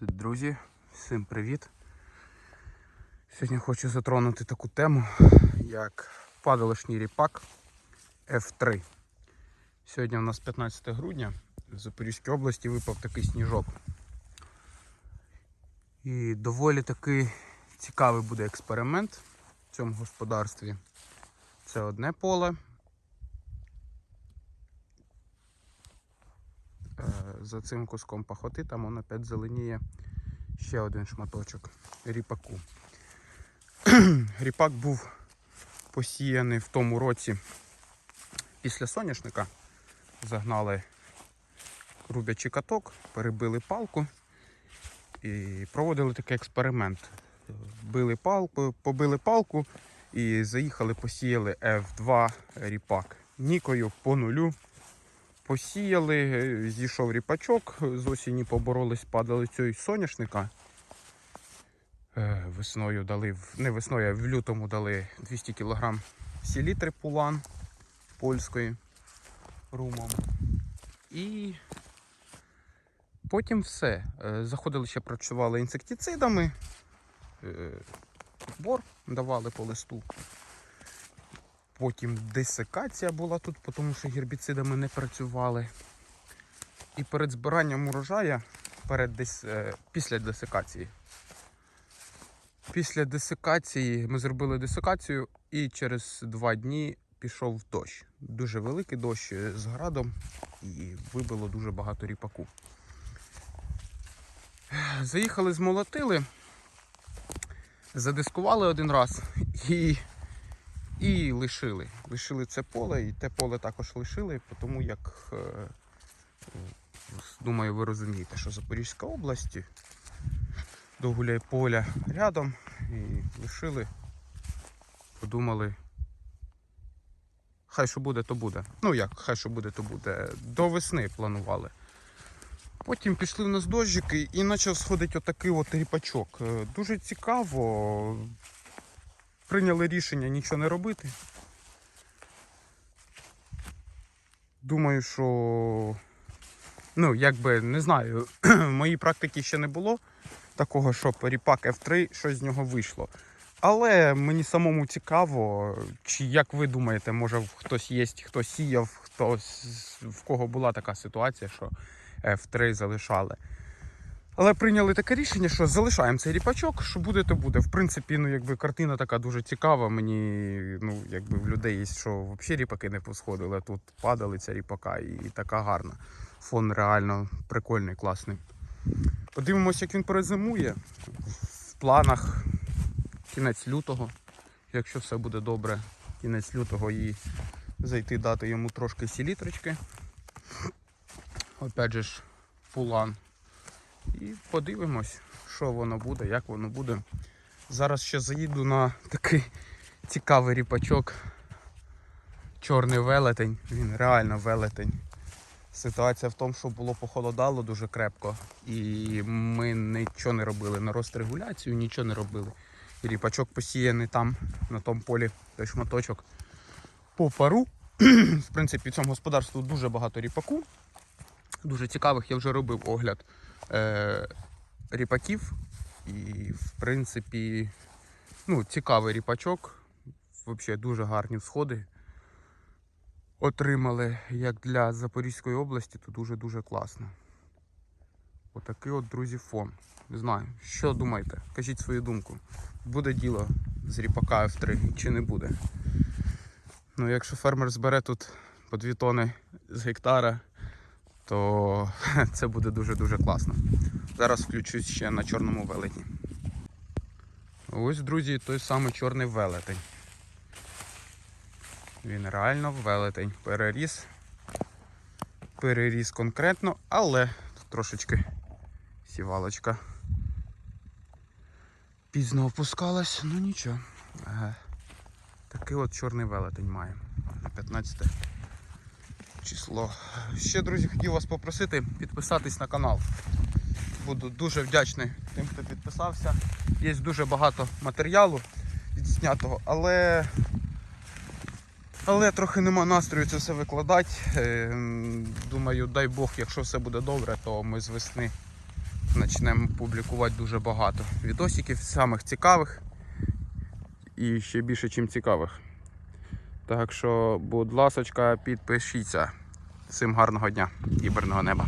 Друзі, всім привіт! Сьогодні хочу затронути таку тему, як падалишній ріпак F3. Сьогодні у нас 15 грудня, в Запорізькій області випав такий сніжок. І доволі таки цікавий буде експеримент в цьому господарстві. Це одне поле. Е, За цим куском пахоти там воно опять зеленіє ще один шматочок ріпаку. Ріпак був посіяний в тому році після соняшника. Загнали рубячий каток, перебили палку і проводили такий експеримент. Били палку, побили палку і заїхали, посіяли F2 ріпак. Нікою по нулю посіяли, е, зійшов ріпачок, з осені поборолись, падали цього соняшника. Е, Весною дали, не весною, а в лютому дали 200 кг селітри пулан польської румом. І потім все. Е, Заходили ще працювали інсектицидами, бор давали по листу. Потім десикація була тут, тому що гербіцидами не працювали. І перед збиранням урожая, перед дес... е, після десикації. Після десикації ми зробили десикацію і через два дні пішов дощ. Дуже великий дощ е, з градом і вибило дуже багато ріпаку. Заїхали, змолотили, задискували один раз і і лишили. Лишили це поле, і те поле також лишили, тому як, е, думаю, ви розумієте, що Запорізька область, догуляє поля рядом і лишили, подумали. Хай що буде, то буде. Ну як, хай що буде, то буде. До весни планували. Потім пішли в нас дощики і почав сходити отакий от ріпачок. Е, Дуже цікаво. Прийняли рішення нічого не робити. Думаю, що. Ну, якби не знаю, в моїй практиці ще не було такого, щоб ріпак F3 щось з нього вийшло. Але мені самому цікаво, чи як ви думаєте, може хтось є, хто сіяв, хтось в кого була така ситуація, що F3 залишали. Але прийняли таке рішення, що залишаємо цей ріпачок, що буде, то буде. В принципі, ну якби картина така дуже цікава. Мені ну якби в людей є, що взагалі ріпаки не посходили, тут падали ця ріпака і, така гарна. Фон реально прикольний, класний. Подивимося, як він перезимує. В планах кінець лютого, якщо все буде добре, кінець лютого і зайти дати йому трошки сілітрочки. Опять же ж, пулан. І подивимось, що воно буде, як воно буде. Зараз ще заїду на такий цікавий ріпачок. Чорний велетень, він реально велетень. Ситуація в тому, що було похолодало дуже крепко, і ми нічого не робили на рострегуляцію, нічого не робили. І ріпачок посіяний там, на тому полі, той шматочок по пару. В принципі, в цьому господарству дуже багато ріпаку. Дуже цікавих, я вже робив огляд е, ріпаків. І, в принципі, ну, цікавий ріпачок. Взагалі дуже гарні всходи. Отримали як для Запорізької області, то дуже-дуже класно. Отакий от, друзі, фон. Не знаю, що думаєте? Кажіть свою думку. Буде діло з ріпака F3 чи не буде. Ну, якщо фермер збере тут по 2 тони з гектара, то це буде дуже-дуже класно. Зараз включусь ще на чорному велетні. Ось, друзі, той самий чорний велетень. Він реально велетень. Переріс. Переріс конкретно, але тут трошечки сівалочка пізно опускалась, ну нічого. Такий от чорний велетень має. На 15 число. Ще, друзі, хотів вас попросити підписатись на канал. Буду дуже вдячний тим, хто підписався. Є дуже багато матеріалу відзнятого, але але трохи нема настрою це все викладати. Е, Думаю, дай Бог, якщо все буде добре, то ми з весни почнемо публікувати дуже багато відосиків, самих цікавих і ще більше, чим цікавих. Так що, будь ласочка, підпишіться. Всім гарного дня і мирного неба.